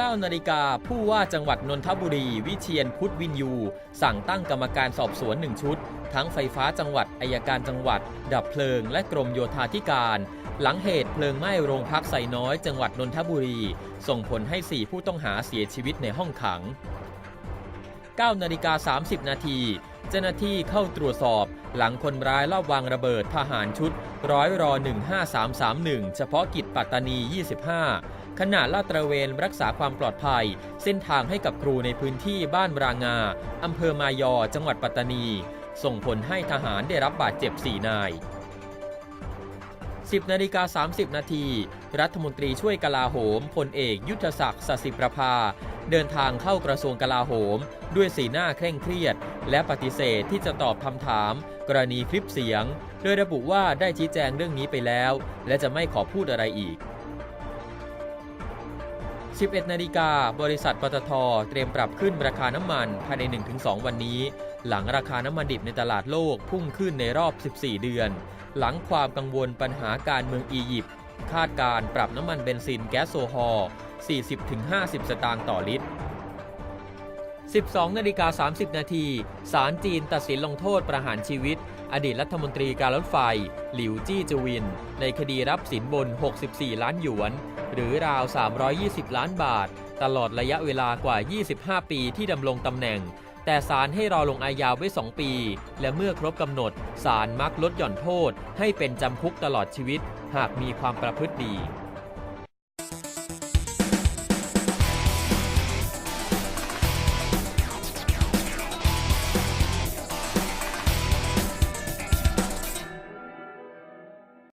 9นาฬิกาผู้ว่าจังหวัดนนทบุรี วิเชียนพุทธวินยู สั่งตั้งกรรมการสอบสวนหนึ่งชุด ทั้งไฟฟ้าจังหวัดอายการจังหวัด ดับเพลิง และกรมโยธาธิการ หลังเหตุเพลิงไหม้โรงพักไซน้อย จังหวัดนนทบุรี ส่งผลให้ 4 ผู้ต้องหาเสียชีวิตในห้องขัง9นาฬิกา30 นาที เจ้าหน้าที่เข้าตรวจสอบ หลังคนร้ายลอบวางระเบิดทหารชุด ร้อยรอ 15331 เฉพาะกิจปัตตานี 25 ขณะลาดตระเวนรักษาความปลอดภัย เส้นทางให้กับครูในพื้นที่บ้านรางา อำเภอมายอ จังหวัดปัตตานี ส่งผลให้ทหารได้รับบาดเจ็บ 4 นาย 10นาฬิกา30 นาที รัฐมนตรีช่วยกลาโหมพลเอกยุทธศักดิ์สสิประภา เดินทางเข้ากระทรวงกลาโหม ด้วยสีหน้าเคร่งเครียด และปฏิเสธที่จะตอบคำถาม กรณีคลิปเสียง โดยระบุว่าได้ชี้แจงเรื่องนี้ไปแล้ว และจะไม่ขอพูดอะไรอีก 11 นาฬิกา บริษัทปตทเตรียมปรับขึ้นราคาน้ำมันภายใน 1-2 วันนี้ หลังราคาน้ำมันดิบในตลาดโลกพุ่งขึ้นในรอบ 14 เดือน หลังความกังวลปัญหาการเมืองอียิปต์คาดการปรับน้ำมันเบนซินแก๊สโซฮอล์ 40-50 สตางค์ต่อลิตร 12นาฬิกา30 นาทีศาลจีนตัดสินลงโทษประหารชีวิต อดีตรัฐมนตรีการรถไฟ หลิวจี้จวิน ในคดีรับสินบน 64 ล้านหยวน หรือราว 320 ล้านบาท ตลอดระยะเวลากว่า 25 ปีที่ดำรงตำแหน่ง แต่ศาลให้รอลงอาญาไว้ 2 ปี และเมื่อครบกำหนดศาลมักลดหย่อนโทษ ให้เป็นจำคุกตลอดชีวิต หากมีความประพฤติดี